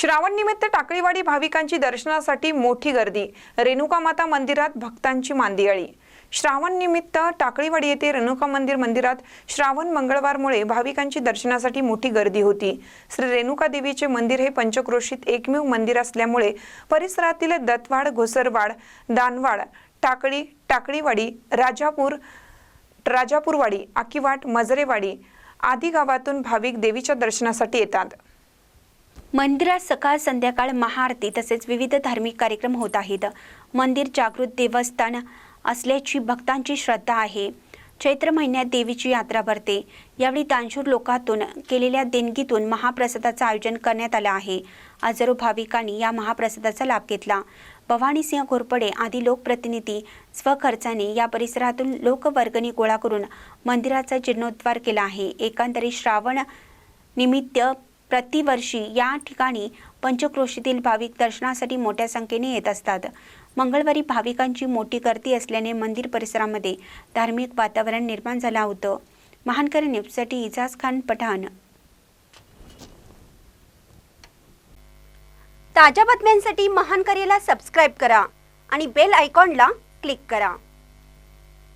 श्रावण निमित्त टाकळीवाडी भाविकांची दर्शनासाठी मोठी गर्दी. रेणुका माता मंदिरात भक्तांची मांदियाळी. श्रावण निमित्त टाकळीवाडी येथे रेणुका मंदिर मंदिरात श्रावण मंगळवारमुळे भाविकांची दर्शनासाठी मोठी गर्दी होती. श्री रेणुका देवीचे मंदिर हे पंचक्रोशीत एकमेव मंदिर असल्यामुळे परिसरातील दत्तवाड घोसरवाड दानवाड टाकळी टाकळीवाडी राजापूर राजापूरवाडी आकिवाट मजरेवाडी आदी गावातून भाविक देवीच्या दर्शनासाठी येतात. मंदिरात सकाळ संध्याकाळ महाआरती तसेच विविध धार्मिक कार्यक्रम होत आहेत. मंदिर जागृत देवस्थान असल्याची भक्तांची श्रद्धा आहे. चैत्र महिन्यात देवीची यात्रा भरते. यावेळी दानशूर लोकातून केलेल्या देणगीतून महाप्रसादाचं आयोजन करण्यात आलं आहे. हजारो भाविकांनी या महाप्रसादाचा लाभ घेतला. भवानीसिंह घोरपडे आदी लोकप्रतिनिधी स्वखर्चाने या परिसरातून लोकवर्गणी गोळा करून मंदिराचा जीर्णोद्धार केला आहे. एकंदरीत श्रावण निमित्त प्रतिवर्षी या ठिकाणी पंचक्रोशीतील भाविक दर्शनासाठी मोठ्या संख्येने येत असतात. मंगळवारी भाविकांची मोठी गर्दी असल्याने मंदिर परिसरामध्ये धार्मिक वातावरण निर्माण झालं होतं. महानकर न्यूजसाठी इजाज खान पठाण. ताज्या बातम्यांसाठी महानकरेला सबस्क्राईब करा आणि बेल आयकॉनला क्लिक करा.